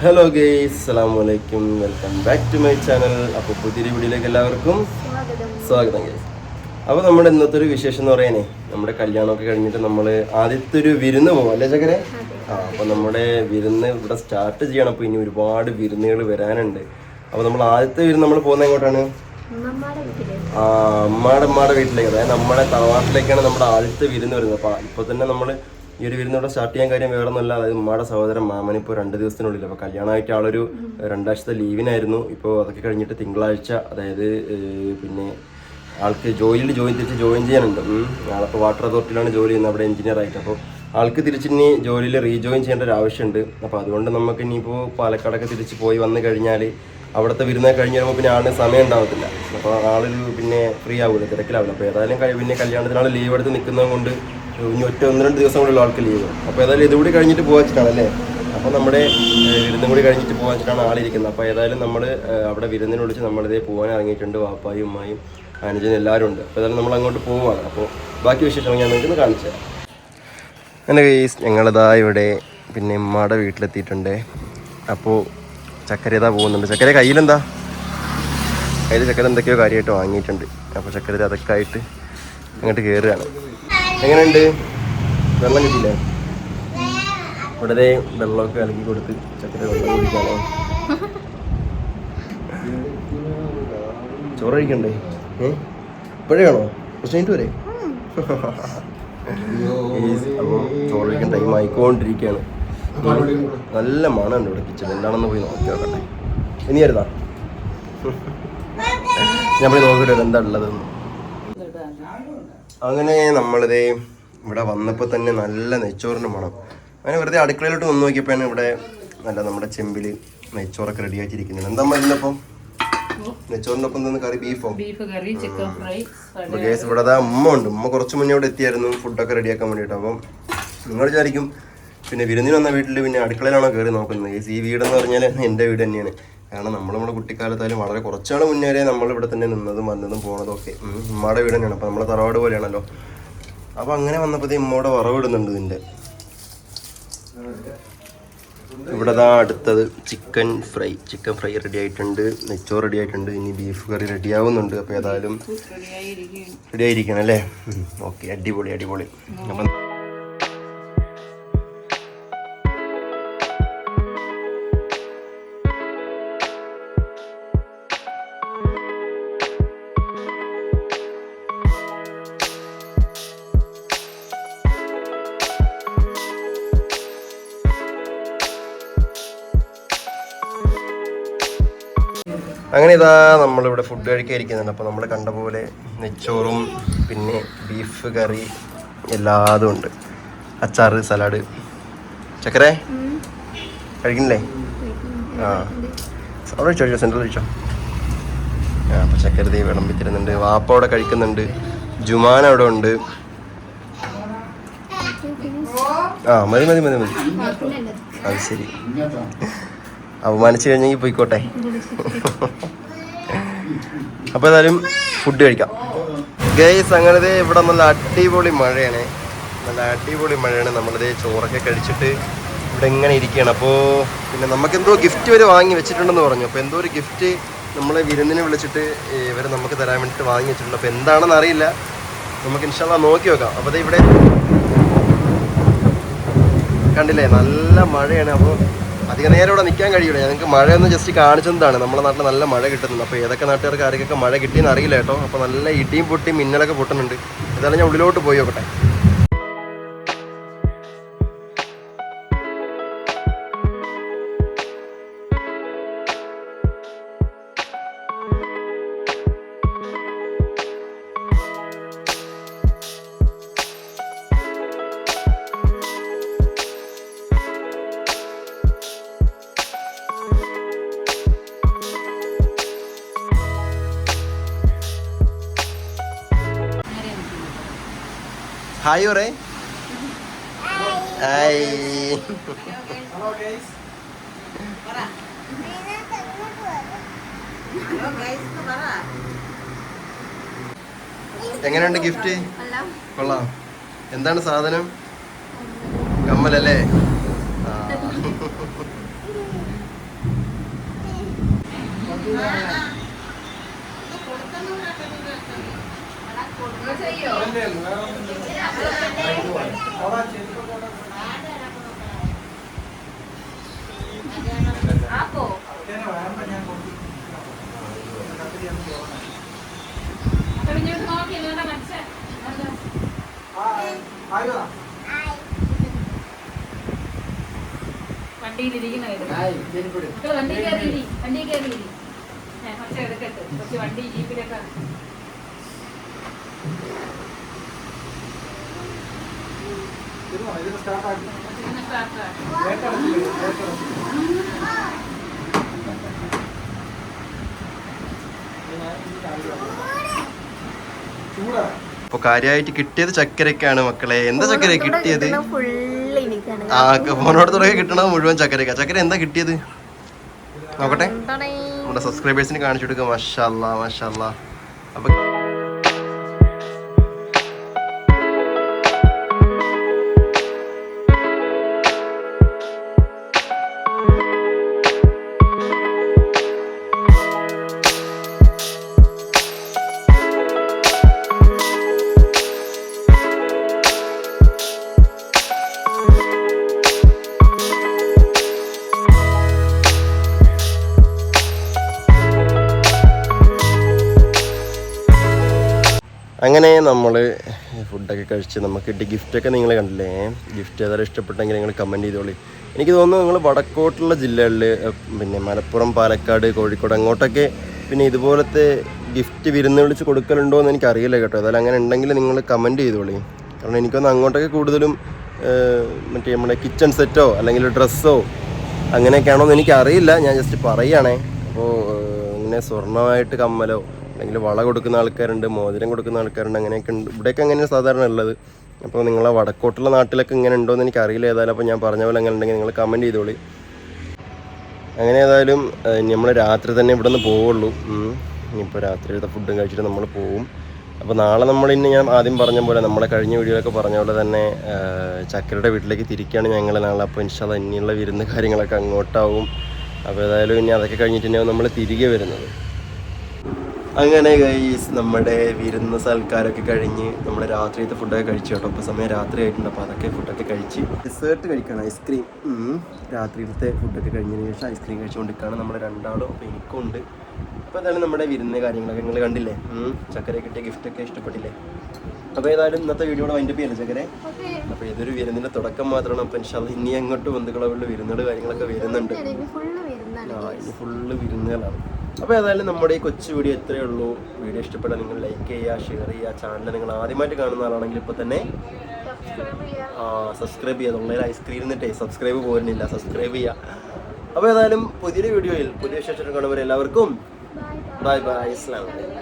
Hello guys അസ്സാം വലൈക്കും welcome back to my channel അപ്പോൾ പുതിയൊരു വീഡിയോയിലേക്ക് എല്ലാവർക്കും സ്വാഗതം. ഗെയ്സ് അപ്പോൾ നമ്മുടെ ഇന്നത്തെ ഒരു വിശേഷം എന്ന് പറയാനേ നമ്മുടെ കല്യാണമൊക്കെ കഴിഞ്ഞിട്ട് നമ്മൾ ആദ്യത്തെ ഒരു വിരുന്ന് പോകും അല്ലേ ചക്കരെ? ആ അപ്പോൾ നമ്മുടെ വിരുന്ന് ഇവിടെ സ്റ്റാർട്ട് ചെയ്യണം. അപ്പോൾ ഇനി ഒരുപാട് വിരുന്നുകൾ വരാനുണ്ട്. അപ്പോൾ നമ്മൾ ആദ്യത്തെ വിരുന്ന് നമ്മൾ പോകുന്നത് എങ്ങോട്ടാണ്? ആ അമ്മാടെ അമ്മാടെ വീട്ടിലേക്ക്. അതായത് നമ്മുടെ തറവാട്ടിലേക്കാണ് നമ്മുടെ ആദ്യത്തെ വിരുന്ന് വരുന്നത്. അപ്പോൾ ഇപ്പോൾ തന്നെ നമ്മൾ ഈ ഒരു വിരുന്നോടെ സ്റ്റാർട്ട് ചെയ്യാൻ കാര്യം വേറെ ഒന്നുമല്ല അതായത് ഉമ്മയുടെ സഹോദരൻ മാമൻ ഇപ്പോൾ രണ്ട് ദിവസത്തിനുള്ളിൽ. അപ്പോൾ കല്യാണമായിട്ട് ആളൊരു രണ്ടാഴ്ചത്തെ ലീവിനായിരുന്നു. ഇപ്പോൾ അതൊക്കെ കഴിഞ്ഞിട്ട് തിങ്കളാഴ്ച അതായത് പിന്നെ ആൾക്ക് ജോലിയിൽ ജോയിൻ തിരിച്ച് ജോയിൻ ചെയ്യാനുണ്ട്. ആളപ്പോൾ വാട്ടർ അതോറിറ്റിയിലാണ് ജോലി ചെയ്യുന്നത്. അവിടെ എഞ്ചിനീയർ ആയിട്ട്. അപ്പോൾ ആൾക്ക് തിരിച്ചിനി ജോലിയിൽ റീജോയിൻ ചെയ്യേണ്ട ഒരു ആവശ്യമുണ്ട്. അപ്പോൾ അതുകൊണ്ട് നമുക്ക് ഇനിയിപ്പോൾ പാലക്കാടൊക്കെ തിരിച്ച് പോയി വന്നു കഴിഞ്ഞാൽ അവിടുത്തെ വിരുന്ന കഴിഞ്ഞ് വരുമ്പോൾ പിന്നെ ആളിന് സമയം ഉണ്ടാവത്തില്ല. അപ്പോൾ ആളൊരു പിന്നെ ഫ്രീ ആവില്ല തിരക്കിലാവില്ല അപ്പോൾ ഏതായാലും പിന്നെ കല്യാണത്തിനാൾ ലീവ് എടുത്ത് നിൽക്കുന്നത് കൊണ്ട് ഇനി ഒറ്റ ഒന്ന് രണ്ട് ദിവസം കൂടെ ഉള്ള ആൾക്ക് ലീവ് അപ്പോൾ ഏതായാലും ഇതുകൂടി കഴിഞ്ഞിട്ട് പോകാൻ വെച്ചിട്ടാണല്ലേ അപ്പോൾ നമ്മുടെ വിരുന്നും കൂടി കഴിഞ്ഞിട്ട് പോകാൻ വെച്ചിട്ടാണ് ആളിരിക്കുന്നത് അപ്പോൾ ഏതായാലും നമ്മൾ അവിടെ വിരുന്നിന് വിളിച്ച് നമ്മളിതേ പോകാൻ ഇറങ്ങിയിട്ടുണ്ട്. വാപ്പായും ഉമ്മായും അനുജനും എല്ലാവരും ഉണ്ട്. അപ്പോൾ ഏതായാലും നമ്മൾ അങ്ങോട്ട് പോവുകയാണ് അപ്പോൾ ബാക്കി വിശേഷങ്ങൾ ഞാൻ നിങ്ങൾക്ക് കാണിച്ചു തരാം. എന്റെ കേസ് ഞങ്ങളിതാ ഇവിടെ പിന്നെ ഉമ്മയുടെ വീട്ടിലെത്തിയിട്ടുണ്ട്. അപ്പോൾ ചക്കര ഇതാ പോകുന്നുണ്ട്. ചക്കര കയ്യിലെന്താ? കയ്യിൽ ചക്കര എന്തൊക്കെയോ കാര്യമായിട്ട് വാങ്ങിയിട്ടുണ്ട്. അപ്പോൾ ചക്കര അതൊക്കെ ആയിട്ട് അങ്ങോട്ട് കയറുകയാണ് എങ്ങനെയുണ്ട്? വെള്ളം കിട്ടിയില്ലേ? ഇവിടെ വെള്ളമൊക്കെ ഇളക്കി കൊടുത്ത് ചക്കര വെള്ളം കുടിക്കാനോ ചോറ് കഴിക്കണ്ടേ? ഏ? ഇപ്പോഴേ വേണോ കുറച്ച് വരെ? അപ്പോൾ ചോറ് കഴിക്കാൻ ടൈം ആയിക്കൊണ്ടിരിക്കുകയാണ്. നല്ല മണമുണ്ട് ഇവിടെ കിച്ചൺ എന്താണെന്ന് പോയി നോക്കി നോക്കട്ടെ. ഇനി വരുതാ ഞാൻ പോയി നോക്കിയിട്ട് എന്താ ഉള്ളതെന്ന്. അങ്ങനെ നമ്മളിതേ ഇവിടെ വന്നപ്പോൾ തന്നെ നല്ല നെയ്ച്ചോറിന്റെ മണം. അങ്ങനെ വെറുതെ അടുക്കളയിലോട്ട് വന്ന് നോക്കിയപ്പോഴാണ് ഇവിടെ നല്ല നമ്മുടെ ചെമ്പിൽ നെയ്ച്ചോറൊക്കെ റെഡി ആക്കിയിരിക്കുന്നത് എന്താ ഇതിനൊപ്പം നെയ്ച്ചോറിന്റെ ഒപ്പം തന്നെ കറി ബീഫോ ബീഫ് കറി ചിക്കൻ ഫ്രൈ ഇവിടെ അതാ ഉമ്മ ഉണ്ട്. ഉമ്മ കുറച്ച് മുന്നേ ഇവിടെ എത്തിയായിരുന്നു. ഫുഡൊക്കെ റെഡിയാക്കാൻ വേണ്ടിയിട്ട്. അപ്പം നിങ്ങൾ വിചാരിക്കും പിന്നെ വിരുന്നിന് വന്ന വീട്ടിൽ പിന്നെ അടുക്കളയിലാണോ കയറി നോക്കുന്നത്? ഈ വീടെന്ന് പറഞ്ഞാൽ എന്റെ വീട് തന്നെയാണ്. കാരണം നമ്മൾ നമ്മുടെ കുട്ടിക്കാലത്തായാലും വളരെ കുറച്ചാൾ മുന്നേ വരെ നമ്മൾ ഇവിടെ തന്നെ നിന്നതും വന്നതും പോണതും ഒക്കെ. ഉമ്മയുടെ വീട് തന്നെയാണ് അപ്പോൾ നമ്മളെ തറവാട് പോലെയാണല്ലോ. അപ്പോൾ അങ്ങനെ വന്നപ്പോഴത്തേ ഉമ്മയുടെ വറവിടുന്നുണ്ട് ഇതിന്റെ ഇവിടെ ദാ അടുത്തത് chicken fry. Chicken fry ready ആയിട്ടുണ്ട് നെച്ചോർ റെഡി ആയിട്ടുണ്ട് ഇനി ബീഫ് കറി റെഡി ആവുന്നുണ്ട് അപ്പോൾ ഏതായാലും റെഡി ആയിരിക്കണം അല്ലേ? ഓക്കെ. അടിപൊളി അടിപൊളി. അപ്പം അങ്ങനെ ഇതാ നമ്മളിവിടെ ഫുഡ് കഴിക്കാൻ ഇരിക്കുന്നുണ്ട് അപ്പോൾ നമ്മൾ കണ്ട പോലെ നെച്ചോറും പിന്നെ ബീഫ് കറി എല്ലാതും ഉണ്ട്. അച്ചാർ സലാഡ്. ചക്കരേ? കഴിക്കണില്ലേ ആ. അവിടെ ചോദിച്ചോ കഴിച്ചോ? സെന്ററിൽ വെച്ചോ ആ അപ്പോൾ ചക്കര ദേ വിളമ്പി തരുന്നുണ്ട് വാപ്പ അവിടെ കഴിക്കുന്നുണ്ട്. ജുമാൻ അവിടെ ഉണ്ട്. ആ മതി മതി മതി മതി. അത് ശരി. അപമാനിച്ചു കഴിഞ്ഞെങ്കിൽ പോയിക്കോട്ടെ. അപ്പോൾ ഏതായാലും ഫുഡ് കഴിക്കാം. ഗൈസ് അങ്ങനത്തെ ഇവിടെ നല്ല അടിപൊളി മഴയാണ്. നല്ല അടിപൊളി മഴയാണ്. നമ്മളിത് ചോറൊക്കെ കഴിച്ചിട്ട് ഇവിടെ ഇങ്ങനെ ഇരിക്കുകയാണ്. അപ്പോൾ പിന്നെ നമുക്ക് എന്തോ ഗിഫ്റ്റ് വരെ വാങ്ങി വെച്ചിട്ടുണ്ടെന്ന് പറഞ്ഞു. അപ്പോൾ എന്തോ ഒരു ഗിഫ്റ്റ് നമ്മളെ വിരുന്നിനെ വിളിച്ചിട്ട് ഇവർ നമുക്ക് തരാൻ വേണ്ടിയിട്ട് വാങ്ങി വെച്ചിട്ടുണ്ട്. അപ്പോൾ എന്താണെന്ന് അറിയില്ല. നമുക്ക് ഇൻഷാല്ല നോക്കി നോക്കാം. അപ്പോൾ ഇവിടെ കണ്ടില്ലേ? നല്ല മഴയാണ്. അപ്പോൾ അധിക നേരം ഇവിടെ നിൽക്കാൻ കഴിയില്ല ഞങ്ങൾക്ക് മഴയൊന്ന് ജസ്റ്റ് കാണിച്ചതാണ് നമ്മുടെ നാട്ടിൽ നല്ല മഴ കിട്ടുന്നുണ്ട്. അപ്പോൾ ഏതൊക്കെ നാട്ടുകാർക്ക് ആർക്കൊക്കെ മഴ കിട്ടിയെന്ന് അറിയില്ല കേട്ടോ. അപ്പോൾ നല്ല ഇടിയും പൊട്ടിയും മിന്നലൊക്കെ പൊട്ടുന്നുണ്ട്. ഏതായാലും ഞാൻ ഉള്ളിലോട്ട് പോയി നോക്കട്ടെ. ഹായ് പറ എങ്ങനെയുണ്ട് ഗിഫ്റ്റ്? കൊള്ളാം. എന്താണ് സാധനം? കമ്മലല്ലേ? ആ. വണ്ടിയിലിരിക്കുന്നവര് മക്കൾ വണ്ടി കയറി വണ്ടി കയറി കുറച്ച് എടുക്കട്ടെ കുറച്ച് വണ്ടി ജീപ്പിലൊക്കെ. ഇതിന് സ്റ്റാർട്ടാക്കി അപ്പൊ കാര്യമായിട്ട് കിട്ടിയത് ചക്കരക്കാണ് മക്കളെ. എന്താ ചക്കര കിട്ടിയത്? ആ ഫോണോട് തുടങ്ങി കിട്ടണത് മുഴുവൻ ചക്കരക്ക ചക്കര എന്താ കിട്ടിയത്? നോക്കട്ടെ. നമ്മുടെ സബ്സ്ക്രൈബേഴ്സിന് കാണിച്ചു കൊടുക്കുക മഷാല്ല മഷാല്ല അപ്പൊ അങ്ങനെ നമ്മൾ ഫുഡൊക്കെ കഴിച്ച് നമുക്ക് കിട്ടിയ ഗിഫ്റ്റൊക്കെ നിങ്ങൾ കണ്ടില്ലേ? ഗിഫ്റ്റ് ഏതായാലും ഇഷ്ടപ്പെട്ടെങ്കിൽ നിങ്ങൾ കമന്റ് ചെയ്തോളി. എനിക്ക് തോന്നുന്നു നിങ്ങൾ വടക്കോട്ടുള്ള ജില്ലകളിൽ പിന്നെ മലപ്പുറം പാലക്കാട് കോഴിക്കോട് അങ്ങോട്ടൊക്കെ പിന്നെ ഇതുപോലത്തെ ഗിഫ്റ്റ് വിരുന്ന് വിളിച്ച് കൊടുക്കലുണ്ടോ എന്ന് എനിക്കറിയില്ല കേട്ടോ. അതായത് അങ്ങനെ ഉണ്ടെങ്കിൽ നിങ്ങൾ കമന്റ് ചെയ്തോളി. കാരണം എനിക്കൊന്ന് അങ്ങോട്ടൊക്കെ കൂടുതലും മറ്റേ നമ്മുടെ കിച്ചൺ സെറ്റോ അല്ലെങ്കിൽ ഡ്രസ്സോ അങ്ങനെയൊക്കെയാണോ എന്ന് എനിക്കറിയില്ല ഞാൻ ജസ്റ്റ് പറയുകയാണേ. അപ്പോൾ ഇങ്ങനെ സ്വർണമായിട്ട് കമ്മലോ അല്ലെങ്കിൽ വള കൊടുക്കുന്ന ആൾക്കാരുണ്ട് മോതിരം കൊടുക്കുന്ന ആൾക്കാരുണ്ട് അങ്ങനെയൊക്കെ ഉണ്ട്. ഇവിടെയൊക്കെ അങ്ങനെയാണ് സാധാരണ ഉള്ളത്. അപ്പോൾ നിങ്ങളെ വടക്കോട്ടുള്ള നാട്ടിലൊക്കെ ഇങ്ങനെ ഉണ്ടോ എന്ന് എനിക്ക് അറിയില്ല ഏതായാലും അപ്പോൾ ഞാൻ പറഞ്ഞ പോലെ അങ്ങനെ ഉണ്ടെങ്കിൽ നിങ്ങൾ കമന്റ് ചെയ്തോളി. അങ്ങനെ ഏതായാലും നമ്മൾ രാത്രി തന്നെ ഇവിടെ നിന്ന് പോവുള്ളൂ. ഇനിയിപ്പോൾ രാത്രിയിലത്തെ ഫുഡും കഴിച്ചിട്ട് നമ്മൾ പോവും. അപ്പോൾ നാളെ നമ്മൾ ഇന്ന് ഞാൻ ആദ്യം പറഞ്ഞ പോലെ നമ്മളെ കഴിഞ്ഞ വീഡിയോയിലൊക്കെ പറഞ്ഞ പോലെ തന്നെ ചക്കരയുടെ വീട്ടിലേക്ക് തിരിക്കുകയാണ് ഞങ്ങൾ നാളെ. അപ്പോൾ ഇൻഷാല്ല ഇനിയുള്ള വിരുന്ന് കാര്യങ്ങളൊക്കെ അങ്ങോട്ടാവും. അപ്പോൾ ഏതായാലും ഇനി അതൊക്കെ കഴിഞ്ഞിട്ട് തന്നെയാവും നമ്മൾ തിരികെ വരുന്നത്. അങ്ങനെ ഗൈസ് നമ്മുടെ വിരുന്ന സൽക്കാരൊക്കെ കഴിഞ്ഞ് നമ്മൾ രാത്രിയത്തെ ഫുഡൊക്കെ കഴിച്ചു കേട്ടോ. അപ്പോൾ സമയം രാത്രി ആയിട്ടുണ്ട് അപ്പോൾ അതൊക്കെ ഫുഡൊക്കെ കഴിച്ച് ഡെസേർട്ട് കഴിക്കണം ഐസ്ക്രീം രാത്രിയിലത്തെ ഫുഡൊക്കെ കഴിഞ്ഞതിന് ശേഷം ഐസ്ക്രീം കഴിച്ചുകൊണ്ടിരിക്കുകയാണ് നമ്മൾ രണ്ടാളും അപ്പോൾ എനിക്കുണ്ട് അപ്പോൾ എന്തായാലും നമ്മുടെ വിരുന്ന കാര്യങ്ങളൊക്കെ. നിങ്ങൾ കണ്ടില്ലേ? ചക്കരയൊക്കെ ചക്കര കിട്ടിയ ഗിഫ്റ്റൊക്കെ ഇഷ്ടപ്പെട്ടില്ലേ? അപ്പോൾ ഏതായാലും ഇന്നത്തെ വീഡിയോയുടെ വൈൻഡപ്പ് ചെയ്യല്ലേ ചക്കരെ? അപ്പോൾ ഇതൊരു വിരുന്നിന്റെ തുടക്കം മാത്രമാണ്. അപ്പോൾ ഇൻഷാല്ല ഇനി അങ്ങോട്ട് ബന്ധുക്കളുള്ള വിരുന്നുകൾ കാര്യങ്ങളൊക്കെ വരുന്നുണ്ട്. ആ ഇനി ഫുള്ള് വിരുന്നുകളാണ്. അപ്പോൾ ഏതായാലും നമ്മുടെ ഈ കൊച്ചു വീഡിയോ ഇത്രയേ ഉള്ളൂ. വീഡിയോ ഇഷ്ടപ്പെട്ടാൽ നിങ്ങൾ ലൈക്ക് ചെയ്യുക ഷെയർ ചെയ്യുക ചാനൽ നിങ്ങൾ ആദ്യമായിട്ട് കാണുന്ന ആളാണെങ്കിൽ ഇപ്പോൾ തന്നെ സബ്സ്ക്രൈബ് ചെയ്യുക. നമ്മളെ ഐസ്ക്രീം എന്നിട്ടേ സബ്സ്ക്രൈബ് പോരുന്നില്ല. സബ്സ്ക്രൈബ് ചെയ്യുക. അപ്പോൾ ഏതായാലും പുതിയൊരു വീഡിയോയിൽ പുതിയ കാണുമ്പോൾ എല്ലാവർക്കും ബൈ ബൈ അസ്ലാം വലൈക്കും